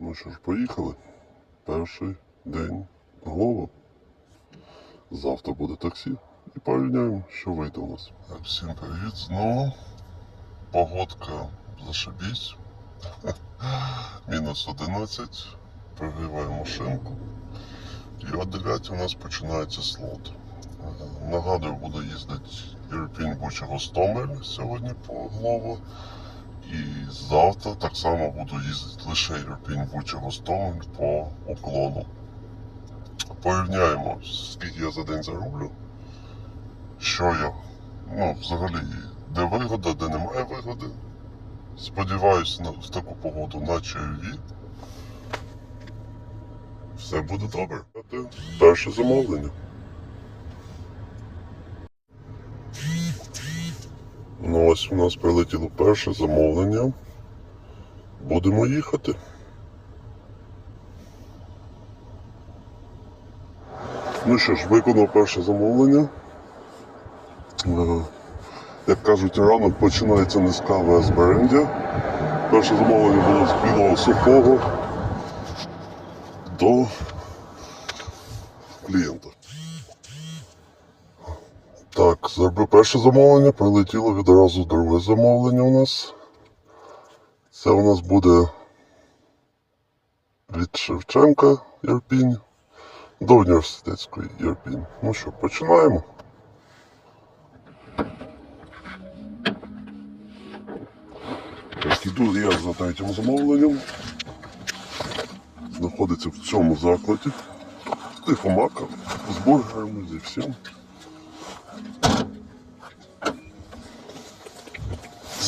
Ну що ж, поїхали. Перший день Глова. Завтра буде таксі. І порівняємо, що вийде у нас. Всім привіт знову. Погодка зашибісь. Мінус 11. Прогріваю машинку. І о 9 у нас починається слот. Е, Нагадую, буду їздити Європейн Буча Гостомель сьогодні по Глово. І завтра так само буду їздити лише Європейн Буча Гостомель по уклону. Порівняємо, скільки я за день зароблю, що я, ну, взагалі, де вигода, де немає вигоди. Сподіваюсь, на, в таку погоду на чайові. Все буде добре. Перше замовлення. Ну ось у нас прилетіло перше замовлення. Будемо їхати. Ну що ж, виконав перше замовлення. Е, Як кажуть, ранок починається не з кави, а з берендя. Перше замовлення було з білого сухого до клієнта. Так, зробив перше замовлення, прилетіло відразу друге замовлення у нас. Це у нас буде від Шевченка Єрпінь до університетської Єрпінь. Ну що, починаємо. Так, іду я за третім замовленням. Знаходиться в цьому закладі. Тихомака з бургерами, зі всім.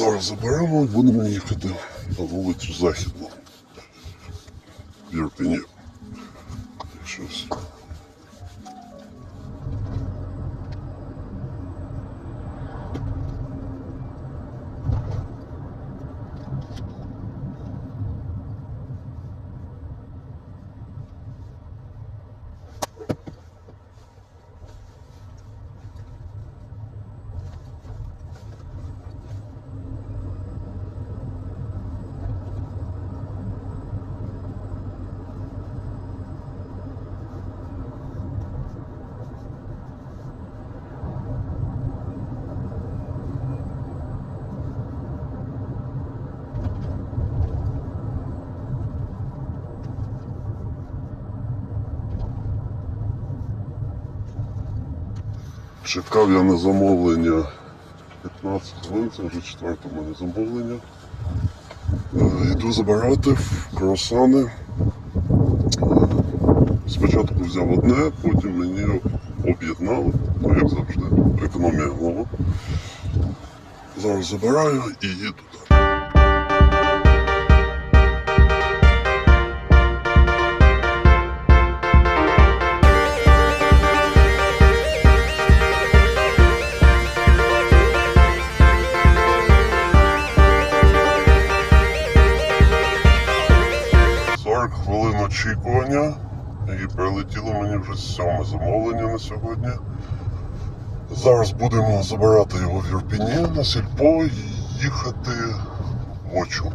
Зараз заберемо і будемо їхати на вулицю Західну. Єрпені. Щось. Чекав я на замовлення 15 хвилин, це вже четверте мене замовлення. Е, Йду забирати круасани. Е, Спочатку взяв одне, потім мені об'єднали, ну як завжди, економія голова. Зараз забираю і їду далі. Очікування і прилетіло мені вже сьоме замовлення на сьогодні. Зараз будемо забирати його в Єрпіні на сільпо і їхати в Очу.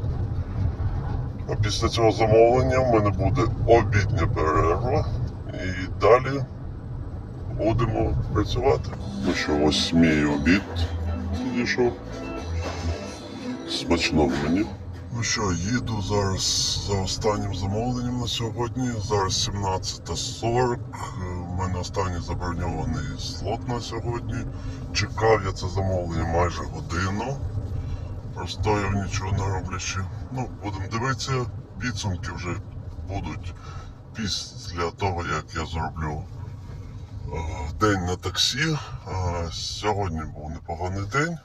А після цього замовлення в мене буде обідня перерва і далі будемо працювати. Ну що, ось мій обід підійшов. Смачного мені. Ну що, їду зараз за останнім замовленням на сьогодні. Зараз 17.40. У мене останній заброньований слот на сьогодні. Чекав я це замовлення майже годину. Простояв нічого не роблячи. Ну, будемо дивитися, підсумки вже будуть після того, як я зроблю е, день на таксі. Сьогодні був непоганий день.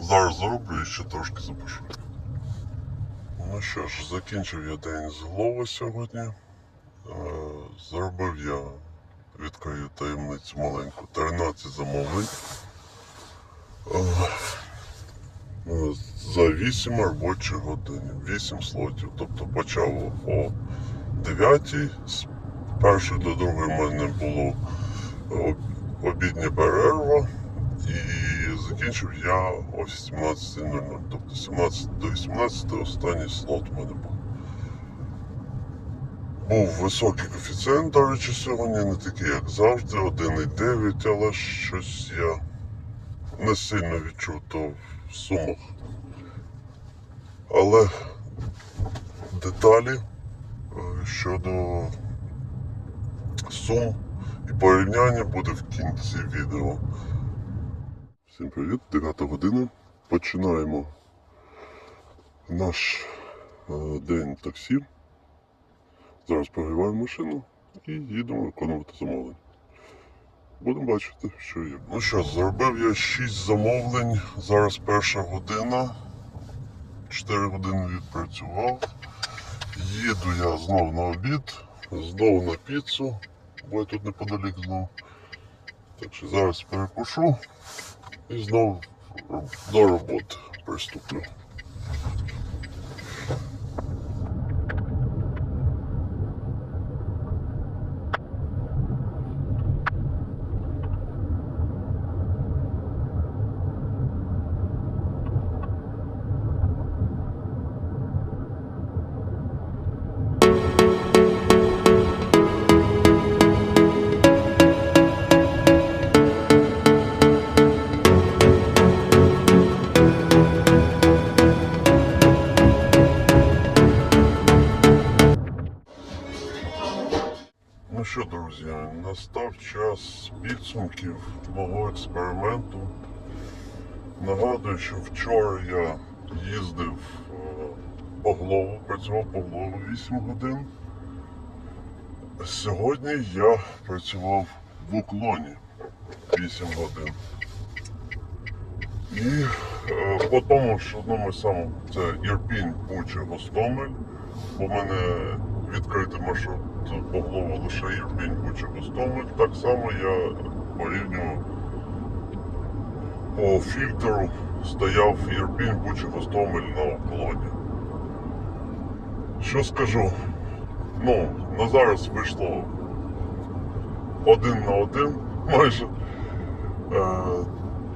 Зараз зроблю і ще трошки запишу. Ну що ж, закінчив я день з Глова сьогодні. Е, Зробив я, відкрию таємницю маленьку, 13 замовлень. Е, е, За 8 робочих годин, 8 слотів. Тобто почав о 9, з першої до другої в мене було об- обідня перерва. І закінчив я о 17.00. Тобто 17 до 18 останній слот у мене був. Був високий коефіцієнт, до речі, сьогодні, не такий, як завжди, 1,9, але щось я не сильно відчув то в сумах. Але деталі е, щодо сум і порівняння буде в кінці відео. Всім привіт, 9 година. Починаємо наш е, день таксі. Зараз прогріваємо машину і їдемо виконувати замовлення. Будемо бачити, що є. Ну що, зробив я 6 замовлень. Зараз перша година. 4 години відпрацював. Їду я знов на обід, знов на піцу, бо я тут неподалік знов. Так що зараз перекушу і знову до роботи приступлю. Ну що, друзі, настав час підсумків мого експерименту. Нагадую, що вчора я їздив е, по голову, працював по голову 8 годин. Сьогодні я працював в уклоні 8 годин. І е, по тому, що одному самому це Ірпінь, Буча, Гостомель, бо мене відкритий маршрут лише Ірпінь, Буча, Гостомель. Так само я порівнював по фільтру стояв Ірпінь, Буча, Гостомель на уклоні. Що скажу? Ну, на зараз вийшло один на один майже. Е,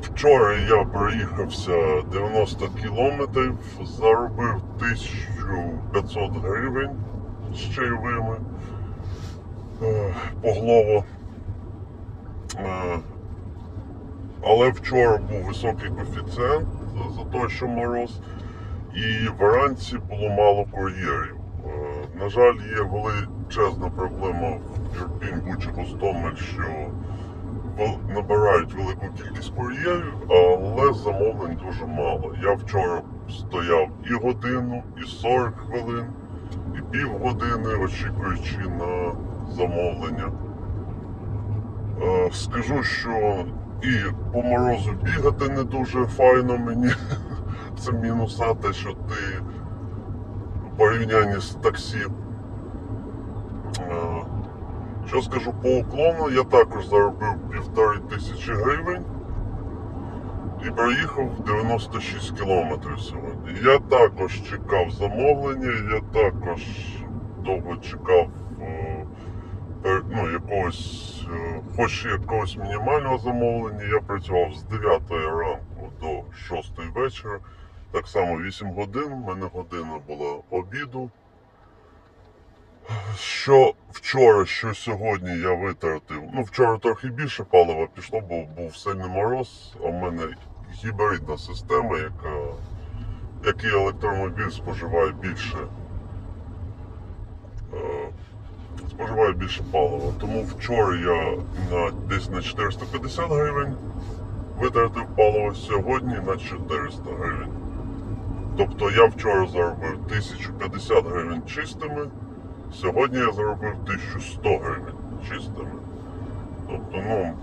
Вчора я проїхався 90 кілометрів, заробив 1500 гривень з чайовими е, поглово. Е, Але вчора був високий коефіцієнт за те, що мороз, і вранці було мало кур'єрів. Е, На жаль, є величезна проблема в Ірпінь, Бучі, Гостомель, що набирають велику кількість кур'єрів, але замовлень дуже мало. Я вчора стояв і годину, і 40 хвилин, і півгодини, очікуючи на замовлення. Е, Скажу, що і по морозу бігати не дуже файно мені. Це мінуса те, що ти в порівнянні з таксі. Е, що скажу по уклону, я також заробив півтори тисячі гривень і проїхав 96 кілометрів сьогодні. Я також чекав замовлення, я також довго чекав е, ну, якогось, е, хоч якогось мінімального замовлення. Я працював з 9 ранку до 6 вечора. Так само 8 годин, у мене година була обіду. Що вчора, що сьогодні я витратив. Ну, вчора трохи більше палива пішло, бо був сильний мороз, а в мене гібридна система, яка, який електромобіль споживає більше. е, Споживає більше палива. Тому вчора я на, десь на 450 гривень витратив паливо, сьогодні на 400 гривень. Тобто я вчора заробив 1050 гривень чистими. Сьогодні я заробив 1100 гривень чистими. Тобто, ну,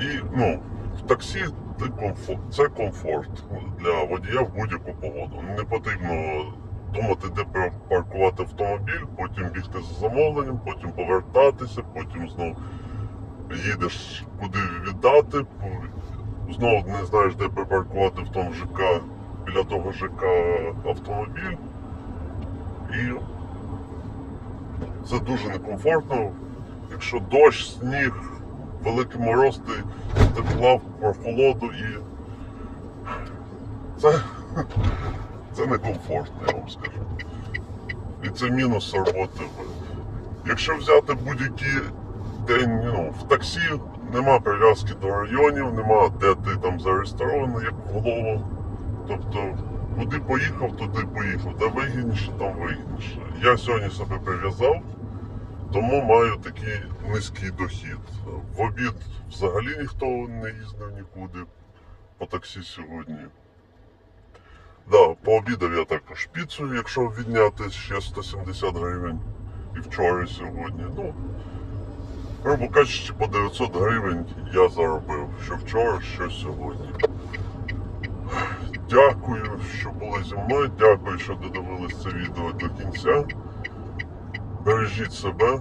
і ну, в таксі ти комфорт, це комфорт для водія в будь-яку погоду. Не потрібно думати, де паркувати автомобіль, потім бігти за замовленням, потім повертатися, потім знову їдеш куди віддати, знову не знаєш, де припаркувати в тому ЖК, біля того ЖК автомобіль. І це дуже некомфортно. Якщо дощ, сніг, великий мороз, ти, ти плав про холоду і це, це некомфортно, я вам скажу. І це мінус роботи Якщо взяти будь-який день ну, в таксі, нема прив'язки до районів, нема де ти там зареєстрований, як в голову. Тобто, куди поїхав, туди поїхав. Де вигідніше, там вигідніше. Я сьогодні себе прив'язав, тому маю такий низький дохід. В обід взагалі ніхто не їздив нікуди по таксі сьогодні. Да, пообідав я також піцу, якщо відняти ще 170 гривень і вчора, і сьогодні. Ну, грубо кажучи, по 900 гривень я заробив, що вчора, що сьогодні. Дякую, що були зі мною. Дякую, що додивились це відео до кінця. Бережіть себе.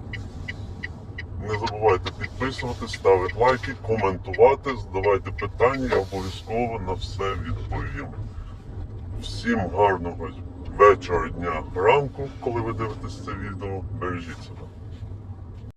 Не забувайте підписуватись, ставити лайки, коментувати, задавайте питання, я обов'язково на все відповім. Всім гарного вечора, дня, ранку, коли ви дивитесь це відео. Бережіть себе.